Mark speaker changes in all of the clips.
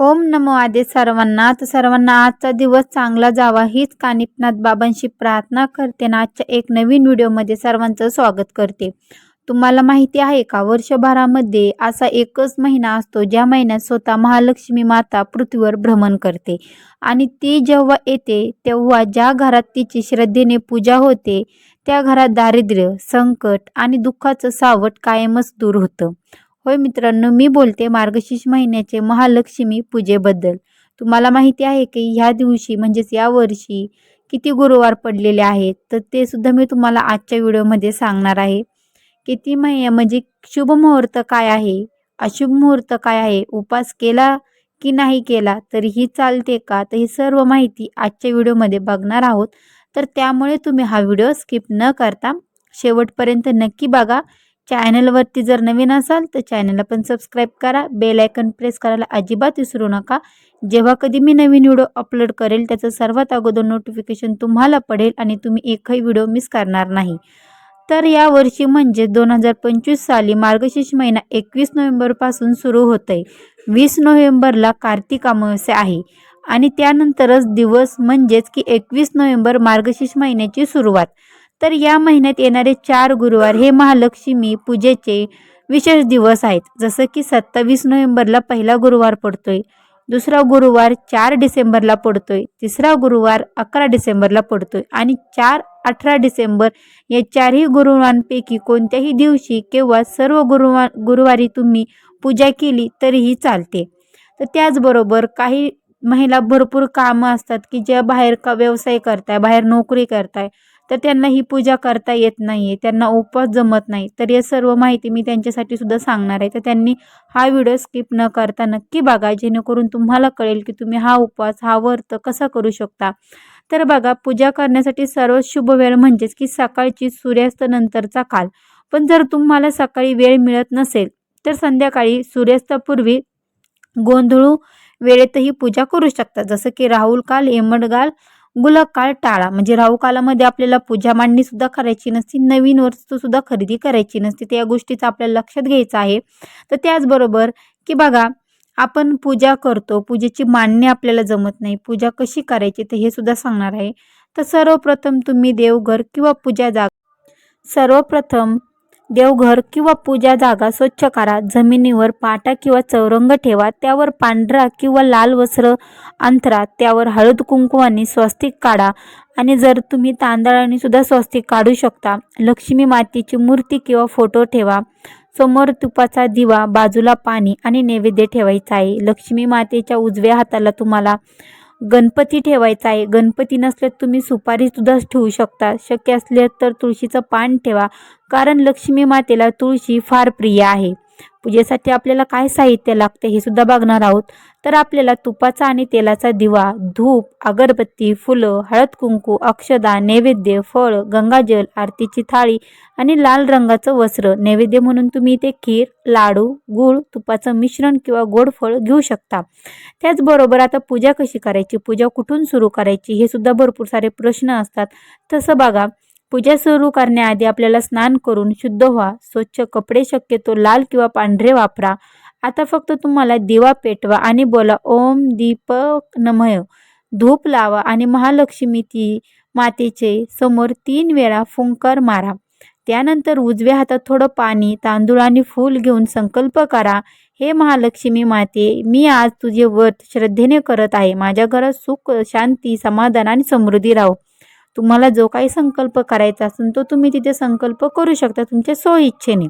Speaker 1: ओम नमो आदे सर्वांना. तर सर्वांना आजचा दिवस चांगला जावा हीच कानिपनाथ बाबांशी प्रार्थना करते ना आजच्या एक नवीन व्हिडिओमध्ये सर्वांचं स्वागत करते. तुम्हाला माहिती आहे का वर्षभरामध्ये असा एकच महिना असतो ज्या महिन्यात स्वतः महालक्ष्मी माता पृथ्वीवर भ्रमण करते. आणि ती जेव्हा येते तेव्हा ज्या घरात तिची श्रद्धेने पूजा होते त्या घरात दारिद्र्य संकट आणि दुःखाचं सावट कायमच दूर होतं. होय मित्रांनो मी बोलते मार्गशीर्ष महिन्याचे महालक्ष्मी पूजेबद्दल. तुम्हाला माहिती आहे की ह्या दिवशी म्हणजेच या वर्षी किती गुरुवार पडलेले आहेत तर ते सुद्धा मी तुम्हाला आजच्या व्हिडिओमध्ये सांगणार आहे. किती महि म्हणजे शुभ मुहूर्त काय आहे? अशुभ मुहूर्त काय आहे? उपास केला की नाही केला? तरीही चालते का? तर ही सर्व माहिती आजच्या व्हिडिओमध्ये बघणार आहोत. तर त्यामुळे तुम्ही हा व्हिडिओ स्किप न करता शेवटपर्यंत नक्की बघा. चॅनलवरती जर नवीन असाल तर चॅनलला पण सबस्क्राईब करा. बेल आयकन प्रेस करायला अजिबात विसरू नका. जेव्हा कधी मी नवीन व्हिडिओ अपलोड करेल त्याचं सर्वात अगोदर नोटिफिकेशन तुम्हाला पडेल आणि तुम्ही एकही व्हिडिओ मिस करणार नाही. तर या वर्षी म्हणजे दोन हजार पंचवीस साली मार्गशीर्ष महिना एकवीस नोव्हेंबरपासून सुरू होत आहे वीस नोव्हेंबरला कार्तिक अमावस्या आहे आणि त्यानंतरच दिवस म्हणजेच की एकवीस नोव्हेंबर मार्गशीर्ष महिन्याची सुरुवात. तर या महिन्यात येणारे चार गुरुवार हे महालक्ष्मी पूजेचे विशेष दिवस आहेत. जसं की सत्तावीस नोव्हेंबरला पहिला गुरुवार पडतोय दुसरा गुरुवार चार डिसेंबरला पडतोय तिसरा गुरुवार अकरा डिसेंबरला पडतोय आणि चार अठरा डिसेंबर या चारही गुरुवारांपैकी कोणत्याही दिवशी किंवा सर्व गुरुवार गुरुवारी तुम्ही पूजा केली तरीही चालते. तर त्याचबरोबर काही महिला भरपूर कामं असतात की ज्या बाहेर का व्यवसाय करताय बाहेर नोकरी करताय तर त्यांना ही पूजा करता येत नाही आहे त्यांना उपवास जमत नाही. तर या सर्व माहिती मी त्यांच्यासाठी सुद्धा सांगणार आहे. तर त्यांनी हा व्हिडिओ स्किप न करता नक्की बघा जेणेकरून तुम्हाला कळेल की तुम्ही हा उपवास हा व्रत कसा करू शकता. तर बघा पूजा करण्यासाठी सर्वात शुभ वेळ म्हणजेच की सकाळची सूर्यास्त नंतरचा काल. पण जर तुम्हाला सकाळी वेळ मिळत नसेल तर संध्याकाळी सूर्यास्तापूर्वी गोंधळू वेळेतही पूजा करू शकता. जसं की राहुल काल यमडगाल गुलाकाळ टाळा. म्हणजे राहू कालामध्ये आपल्याला पूजा मांडणी सुद्धा करायची नसती नवीन वस्तू सुद्धा खरेदी करायची नसते. त्या गोष्टीचं आपल्याला लक्षात घ्यायचं आहे. तर त्याचबरोबर की बघा आपण पूजा करतो पूजेची मांडणी आपल्याला जमत नाही. पूजा कशी करायची तर हे सुद्धा सांगणार आहे. तर सर्वप्रथम तुम्ही देवघर किंवा पूजा जाग. सर्वप्रथम देवघर किंवा पूजा जागा स्वच्छ करा. जमिनीवर पाटा किंवा चौरंग ठेवा. त्यावर पांढरा किंवा लाल वस्त्र अंतरा त्यावर हळद कुंकवाने स्वस्तिक काढा. आणि जर तुम्ही तांदळाने सुद्धा स्वस्तिक काढू शकता लक्ष्मी मातेची मूर्ती किंवा फोटो ठेवा. समोर तुपाचा दिवा बाजूला पाणी आणि नैवेद्य ठेवायचा आहे. लक्ष्मी मातेच्या उजव्या हाताला तुम्हाला गणपती ठेवायचा आहे. गणपती नसल्यास तुम्ही सुपारीसुद्धा ठेवू शकता. शक्य असल्यास तर तुळशीचं पान ठेवा. कारण लक्ष्मी मातेला तुळशी फार प्रिय आहे. पूजेसाठी आपल्याला काय साहित्य लागते हे सुद्धा बघणार आहोत. तर आपल्याला तुपाचा आणि तेलाचा दिवा धूप अगरबत्ती फुलं हळद कुंकू अक्षदा नैवेद्य फळ गंगाजल आरतीची थाळी आणि लाल रंगाचं वस्त्र नैवेद्य म्हणून तुम्ही इथे खीर लाडू गूळ तुपाचं मिश्रण किंवा गोड फळ घेऊ शकता. त्याचबरोबर आता पूजा कशी करायची पूजा कुठून सुरू करायची हे सुद्धा भरपूर सारे प्रश्न असतात. तसं बघा पूजा सुरू करण्याआधी आपल्याला स्नान करून शुद्ध व्हा स्वच्छ कपडे शक्यतो लाल किंवा पांढरे वापरा. आता फक्त तुम्हाला दिवा पेटवा आणि बोला ओम दीप नमय धूप लावा आणि महालक्ष्मी ती मातेचे समोर तीन वेळा फुंकर मारा. त्यानंतर उजव्या हातात थोडं पाणी तांदूळ आणि फूल घेऊन संकल्प करा हे महालक्ष्मी माते मी आज तुझे व्रत श्रद्धेने करत आहे. माझ्या घरात सुख शांती समाधान आणि समृद्धी राहो. तुम्हाला जो काही संकल्प करायचा असेल तो तुम्ही तिथे संकल्प करू शकता तुमच्या सो इच्छेने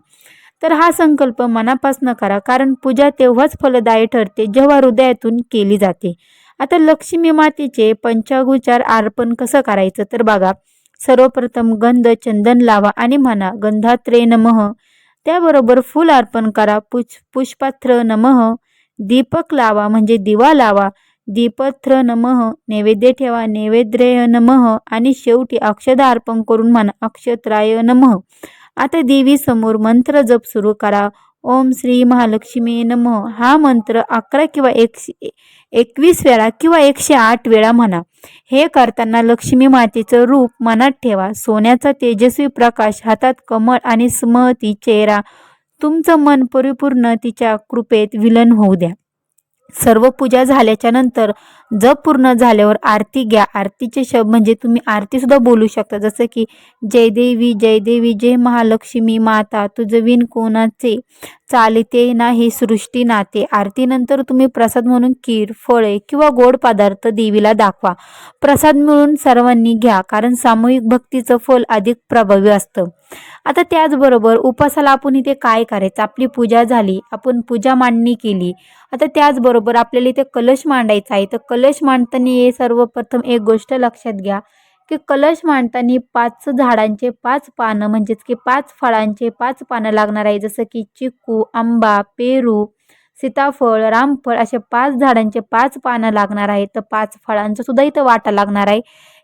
Speaker 1: तर हा संकल्प मनापासून करा कारण पूजा तेव्हाच फलदायी ठरते जेव्हा हृदयातून केली जाते. आता लक्ष्मी मातेचे पंचागुचार अर्पण कसं करायचं? तर बघा सर्वप्रथम गंध चंदन लावा आणि म्हणा गंधात्रे नमः. त्याबरोबर फूल अर्पण करा पुष पुष्पात्र नमः. दीपक लावा म्हणजे दिवा लावा. दीपत्र नमः नैवेद्य ठेवा नैवेद्रेय नमः आणि शेवटी अक्षदा अर्पण करून म्हणा अक्षत्राय नमः आता देवी समोर मंत्र जप सुरू करा. ओम श्री महालक्ष्मी नमः. हा मंत्र अकरा किंवा एकशे एकवीस वेळा किंवा एकशे आठ वेळा म्हणा. हे करताना लक्ष्मी मातेचं रूप मनात ठेवा. सोन्याचा तेजस्वी प्रकाश हातात कमळ आणि स्मती चेहरा तुमचं मन परिपूर्ण तिच्या कृपेत विलन होऊ द्या. सर्व पूजा झाल्याच्यानंतर जप पूर्ण झाल्यावर आरती घ्या. आरतीचे शब्द म्हणजे तुम्ही आरतीसुद्धा बोलू शकता. जसं की जय देवी जय देवी जय महालक्ष्मी माता तुझं विण कोणाचे चालते ना हे सृष्टी नाते. आरतीनंतर तुम्ही प्रसाद म्हणून खीर फळे किंवा गोड पदार्थ देवीला दाखवा. प्रसाद मिळून सर्वांनी घ्या कारण सामूहिक भक्तीचं फल अधिक प्रभावी असतं. आता त्याचबरोबर उपासाला आपण इथे काय करायचं? आपली पूजा झाली आपण पूजा मांडणी केली. आता त्याचबरोबर आपल्याला इथे कलश मांडायचा आहे. तर कलश कलश मांडताना हे सर्वप्रथम एक गोष्ट लक्षात घ्या की कलश मांडताना पाच झाडांचे पाच पानं म्हणजेच की पाच फळांचे पाच पानं लागणार आहे. जसं की चिकू आंबा पेरू सीताफळ रामफळ असे पाच झाडांचे पाच पानं लागणार आहेत. तर पाच फळांचा सुद्धा इथं वाटा लागणार आहे.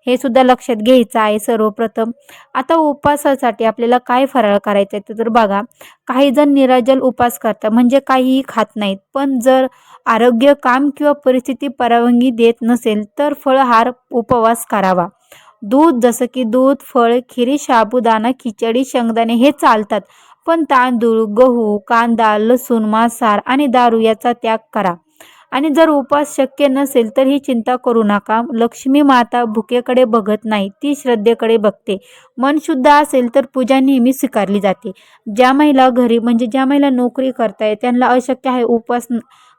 Speaker 1: हे सुद्धा लक्षात घ्यायचं आहे सर्वप्रथम. आता उपासासाठी आपल्याला काय फराळ करायचं आहे तर बघा. काही जण निराजल उपास करतात म्हणजे काहीही खात नाहीत. पण जर आरोग्य काम किंवा परिस्थिती परवानगी देत नसेल तर फळहार उपवास करावा. दूध जसं की दूध फळ खिरी साबुदाणा खिचडी शेंगदाणे हे चालतात. पण तांदूळ गहू कांदा लसूण मांसाहार आणि दारू याचा त्याग करा. आणि जर उपास शक्य नसेल तर ही चिंता करू नका. लक्ष्मी माता भुकेकडे बघत नाही ती श्रद्धेकडे बघते. मन शुद्ध असेल तर पूजा नेहमी स्वीकारली जाते. ज्या महिला घरी म्हणजे ज्या महिला नोकरी करताय त्यांना अशक्य आहे उपवास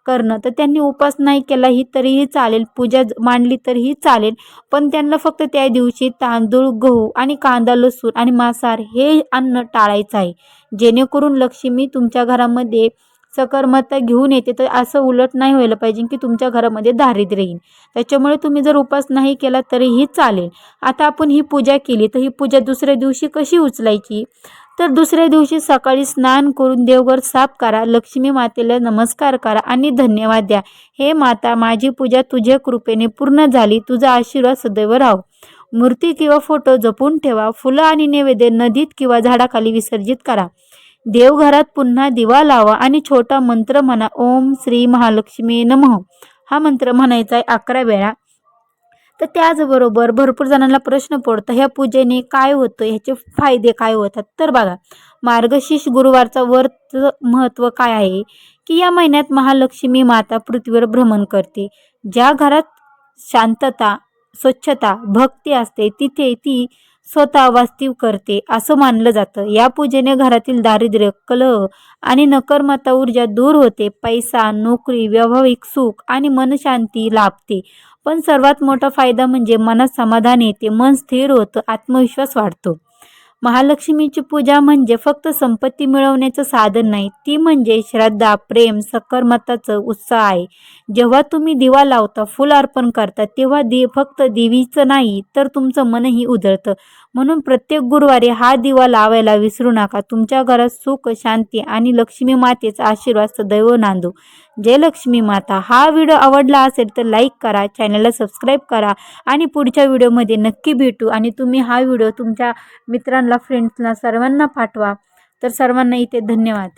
Speaker 1: करणं. तर त्यांनी उपास नाही केलाही तरीही चालेल. पूजा मांडली तरीही चालेल. पण त्यांना फक्त त्या दिवशी तांदूळ गहू आणि कांदा लसूण आणि मांसाहार हे अन्न टाळायचं आहे. जेणेकरून लक्ष्मी तुमच्या घरामध्ये सकर्मता घेऊन येते. तर असं उलट नाही व्हायला पाहिजे की तुमच्या घरामध्ये दारिद्र्य येईल. त्याच्यामुळे तुम्ही जर उपास नाही केला तरीही चालेल. आता आपण ही पूजा केली तर ही पूजा दुसऱ्या दिवशी कशी उचलायची? तर दुसऱ्या दिवशी सकाळी स्नान करून देवघर साफ करा लक्ष्मी मातेला नमस्कार करा आणि धन्यवाद द्या. हे माता माझी पूजा तुझ्या कृपेने पूर्ण झाली तुझा आशीर्वाद सदैव राहो. मूर्ती किंवा फोटो जपून ठेवा फुलं आणि नैवेद्य नदीत किंवा झाडाखाली विसर्जित करा. देवघरात पुन्हा दिवा लावा आणि छोटा मंत्र म्हणा ओम श्री महालक्ष्मी नमः. हा मंत्र म्हणायचा आहे अकरा वेळा. तर त्याचबरोबर भरपूर जणांना प्रश्न पडतो ह्या पूजेने काय होतं? ह्याचे फायदे काय होतात? तर बघा मार्गशीर्ष गुरुवारचा वर्त महत्त्व काय आहे? की या महिन्यात महालक्ष्मी माता पृथ्वीवर भ्रमण करते. ज्या घरात शांतता स्वच्छता भक्ती असते तिथे ती स्वतः वास्तव करते असं मानलं जातं. या पूजेने घरातील दारिद्र्य कलह आणि नकर्मता ऊर्जा दूर होते. पैसा नोकरी व्यावहारिक सुख आणि मनशांती लाभते. पण सर्वात मोठा फायदा म्हणजे मनात समाधान येते. मन स्थिर होतं आत्मविश्वास वाढतो. महालक्ष्मीची पूजा म्हणजे फक्त संपत्ती मिळवण्याचं साधन नाही ती म्हणजे श्रद्धा प्रेम सकर्मताचं उत्साह आहे. जेव्हा तुम्ही दिवा लावता फुल अर्पण करता तेव्हा दे फक्त देवीचं नाही तर तुमचं मनही उधळतं. म्हणून प्रत्येक गुरुवारी हा दिवा लावायला विसरू नका. तुमच्या घरात सुख शांती आणि लक्ष्मी मातेचा आशीर्वाद सदैव नांदू. जय लक्ष्मी माता. हा व्हिडिओ आवडला असेल तर लाईक करा चॅनलला सबस्क्राईब करा आणि पुढच्या व्हिडिओमध्ये नक्की भेटू आणि तुम्ही हा व्हिडिओ तुमच्या मित्रांना फ्रेंड्सला सर्वांना पाठवा. तर सर्वांना इथे धन्यवाद.